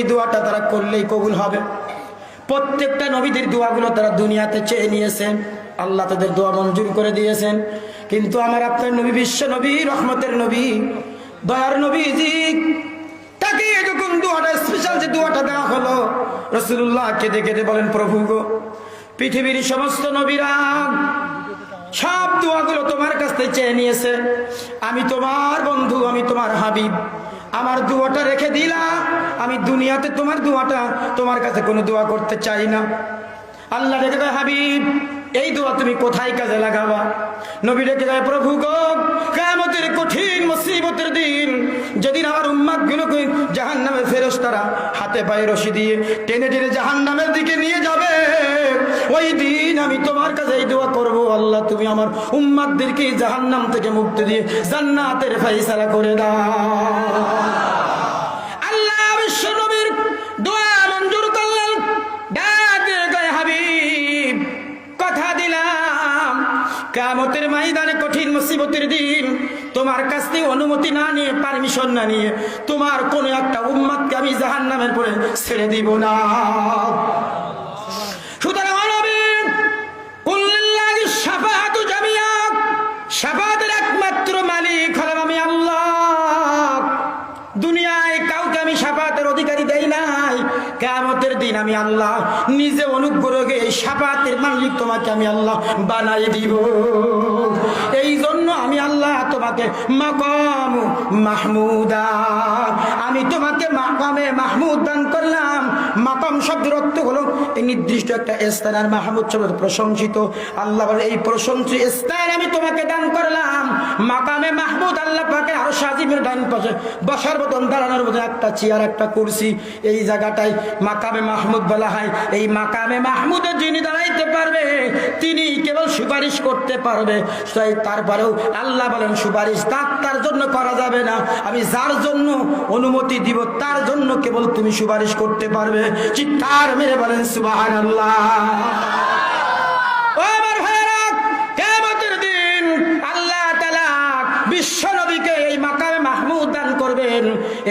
এই দোয়াটা তারা করলেই কবুল হবে। প্রত্যেকটা নবীদের দোয়াগুলো তারা দুনিয়াতে চেয়ে নিয়েছেন। আল্লাহ তাদের দোয়া মঞ্জুর করে দিয়েছেন। কিন্তু আমার আপনার নবী, বিশ্ব নবী, রহমতের নবী, দয়ার নবীজি তাকে যখন দোয়াটা স্পেশাল যে দোয়াটা দেওয়া হলো রসুল্লাহ কেঁদে কেঁদে বলেন, প্রভু গো, পৃথিবীর সমস্ত নবীরা সব দোয়াগুলো তোমার কাছ থেকে চেয়ে নিয়েছে। আমি তোমার বন্ধু, আমি তোমার হাবিব। আমার দোয়াটা রেখে দিলা আমি দুনিয়াতে তোমার দোয়াটা, তোমার কাছে কোনো দোয়া করতে চাই না। আল্লাহ রেখে হাবিব, এই দোয়া তুমি কোথায় কাজে লাগাবা? নবী রেখে দেয় প্রভু গো কেমতের কঠিন মুসিবতের দিন। যেদিন আমার উম্মাদ গুলোকে জাহান নামে ফেরস তারা হাতে পায়ে রশি দিয়ে টেনে টেনে জাহান নামের দিকে নিয়ে যাবে, ওই দিন আমি তোমার কাছে এই দোয়া করব, আল্লাহ, তুমি আমার উম্মাদদেরকে জাহান নাম থেকে মুক্তি দিয়ে জান্নাতের ফাইসালা করে দাও। ময়দানে কঠিন মুসিবতের দিন। তোমার কাছ থেকে অনুমতি না নিয়ে পারমিশন না নিয়ে তোমার কোনো একটা উম্মাদকে আমি জাহান নামের পরে ছেড়ে দিব না। কাউকে আমি সাফাতের অধিকারী দেই নাই। কেমতের দিন আমি আল্লাহ নিজে অনুগ্রহে এই সাফাতের মালিক তোমাকে আমি আল্লাহ বানাই দিব। এই জন্য আমি আল্লাহ তোমাকে মাকাম মাহমুদা আমি তোমাকে মাকামে মাহমুদ দান করলাম। মাকাম শব্দের অর্থ হলো, এই নির্দিষ্ট একটা স্থান আর মাহমুদ শব্দ প্রশংসিত। আল্লাহ এই প্রশংসিত স্থান আমি তোমাকে দান করলাম। মাকামে মাহমুদ আল্লাহ পাকে আরও সাজিমের ডান পাশে বসার মতন, দাঁড়ানোর মতন একটা চেয়ার, একটা কুরসি। এই জায়গাটাই মাকামে মাহমুদ বলা হয়। এই মাকামে মাহমুদে যিনি দাঁড়াইতে পারবে, তিনি কেবল সুপারিশ করতে পারবে। তাই তারপরেও আল্লাহ বলেন, সুপারিশ তার তার জন্য করা যাবে না। আমি যার জন্য অনুমতি দিব, তার জন্য কেবল তুমি সুপারিশ করতে পারবে। চিৎকার মেরে বলেন সুবাহান আল্লাহ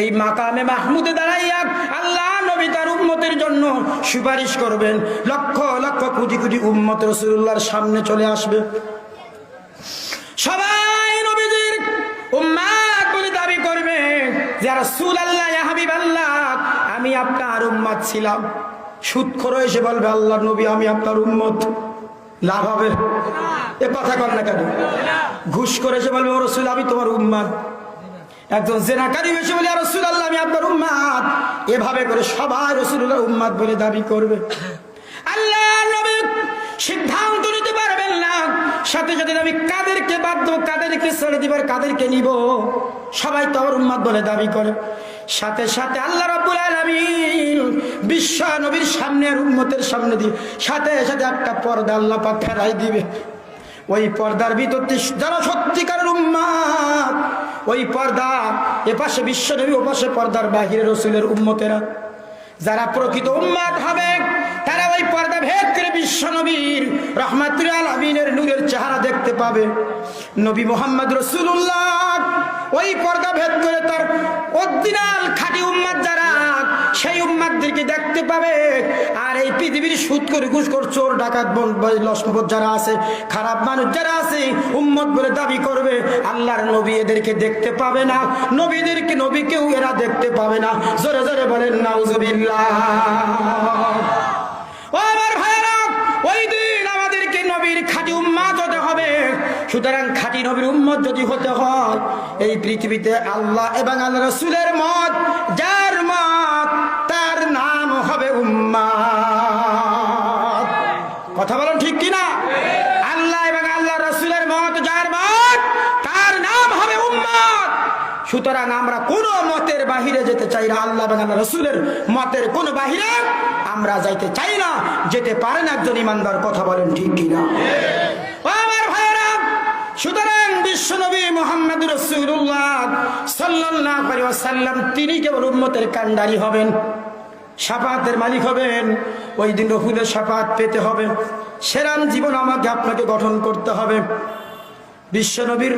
এই মাকামে মাহমুদে দাঁড়াইয়া আল্লাহ নবী তার উম্মতের জন্য সুপারিশ করবেন। লক্ষ লক্ষ কোটি কোটি উম্মত রসুল্লাহর সামনে চলে আসবে। সবাই নবীজির উম্মাদ বলে দাবি করবে যারা সুল আল্লাহ ইয়া হাবিব আল্লাহ আপনার উম্মাদ ছিলাম। সুদ করে এসে বলবে, আল্লাহ নবী, আমি আপনার উম্মত। লাভ হবে। এ কথা কর না কেন? ঘুষ করে এসে বলবে রসুল, আমি তোমার উম্মাদ একজন জেনাকারী এসে বলে রসুল আল্লাহ আমি আপনার উম্মাদ এভাবে করে সবাই রসুল্লাহ উম্মাদ বলে দাবি করবে। আল্লাহ সিদ্ধান্ত নিতে পারবেন না। সাথে সাথে আমি কাদেরকে দেবো কাদেরকে ছেড়ে দিবার কাদেরকে নিব। সবাই তো আমার উম্মাদ বলে দাবি করে। সাথে সাথে আল্লাহ রাব্বুল আলামিন বিশ্ব নবীর সামনে আর উম্মতের সামনে দিয়ে সাথে সাথে একটা পর্দা আল্লাহ পাক ফেরাই দিবে। ওই পর্দার ভিতর যারা সত্যিকারের উম্মাদ, ওই পর্দা এপাশে বিশ্বনবী ওপাশে পর্দার বাহিরে রসুলের উম্মতেরা। যারা প্রকৃত উম্মাদ হবে, তারা ওই পর্দা ভেদ করে বিশ্ব নবীর রহমাতুল আলমিনের নূরের চেহারা দেখতে পাবে। নবী মোহাম্মদ রসুল্লাহ ওই পর্দা ভেদ করে তার অরিজিনাল খাঁটি উম্মাদ যারা, সেই উম্মাদদেরকে দেখতে পাবে। আর এই পৃথিবীর সুদ করে ঘুষ কর চোর, ডাকাত লসমপদ যারা আছে, খারাপ মানুষ যারা আছে, উম্মত বলে দাবি করবে, আল্লাহর নবী এদেরকে দেখতে পাবে না। নবীদেরকে নবীকেও এরা দেখতে পাবে না। জোরে জোরে বলেন, নাউজুবিল্লাহ। নবীর উম্মত যদি হতে হয়, এই পৃথিবীতে আল্লাহ এবং আল্লাহ রসুলের মত, যার মত, তার নাম হবে উম্মাদ কথা বলেন ঠিক কিনা? আল্লাহ এবং আল্লাহ রসুলের মত, যার মত, তার নাম হবে উম্মাদ সুতরাং আমরা কোন মতের বাহিরে যেতে চাই না, আল্লাহ এবং আল্লাহ রসুলের মতের কোন বাহিরে আমরা যাইতে চাই না, যেতে পারেন একজন ইমানদার, কথা বলেন ঠিক কিনা? আমার ভাইয়েরা, সুতরাং বিশ্বনবী মোহাম্মদ রসুল্লাহ সাল্লাহ সাল্লাম তিনি কেবল উম্মতের কান্ডারি হবেন, সাফাতের মালিক হবেন, ওই দিন রহুলের সাফাত পেতে হবে সেরাম জীবন আমাকে আপনাকে গঠন করতে হবে। বিশ্বনবীর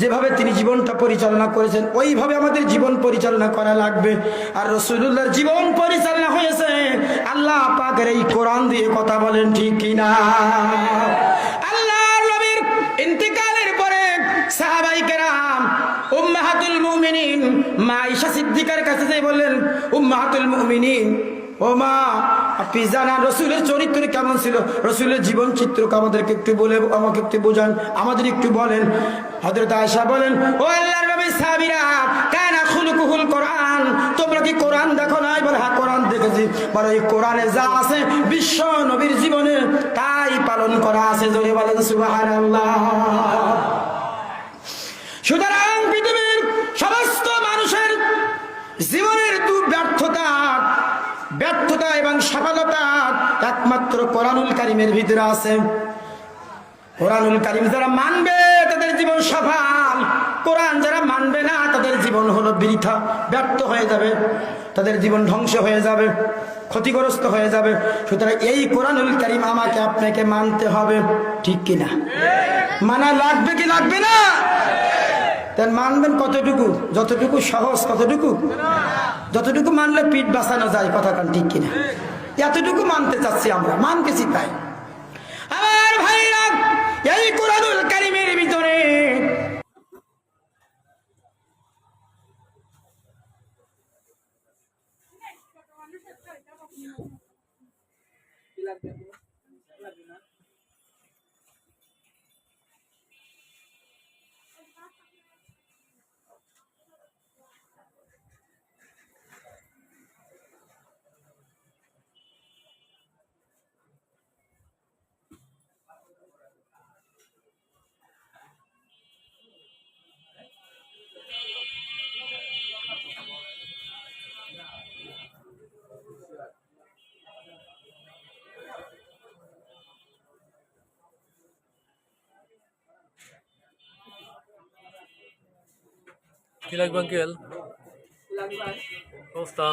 যেভাবে তিনি জীবনটা পরিচালনা করেছেন, ওইভাবে আমাদের জীবন পরিচালনা করা লাগবে। আর রসুল্লাহর জীবন পরিচালনা হয়েছে, আল্লাহ পাকের এই কোরআন দিয়ে কথা বলেন ঠিক কিনা? উম্মাহাতুল মুমিনিন। মা ঈশা সিদ্দিকার কাছে যেয়ে বললেন, উম্মাহাতুল মুমিনিন, ও মা, আপনি জানান রসুলের চরিত্র কেমন ছিল? রসুলের জীবন চিত্র আমাদেরকে একটু বলে, আমাকে একটু বোঝান, আমাদের একটু বলেন। হজরত আয়সা বলেন, ও আল্লাহর নবী সাহাবীরা, কানা খুলকুহুল কোরআন, তোমরা কি কোরআন দেখো নাই? বলে হ্যাঁ কোরআন দেখেছি। বলে, এই কোরআনে যা আছে বিশ্ব নবীর জীবনে, তাই পালন করা আছে। জোরে বলেন, সুবহানাল্লাহ। ব্যর্থতা এবং সফলতা একমাত্র কোরআনুল কারিমের ভিতরে আছে। কোরআনুল কারিম যারা মানবে, তাদের জীবন সফল। কোরআন যারা মানবে না, তাদের জীবন হলো বৃথা, ব্যর্থ হয়ে যাবে। তাদের জীবন ধ্বংস হয়ে যাবে, ক্ষতিগ্রস্ত হয়ে যাবে। সুতরাং এই কোরআনুল কারিম আমাকে, আপনাকে মানতে হবে, ঠিক কিনা? মানা লাগবে কি লাগবে না? তার মানবেন কতটুকু? যতটুকু সহজ, কতটুকু? যতটুকু মানলে পিঠ বাঁচানো যায়, কথা কান ঠিক কিনা? এতটুকু মানতে চাচ্ছি আমরা, মানতেছি তাই। আমার ভাইরা, এই কোরআনুল কারিমের ভিতরে কি লাগবে আঙ্কেল? অবস্থা।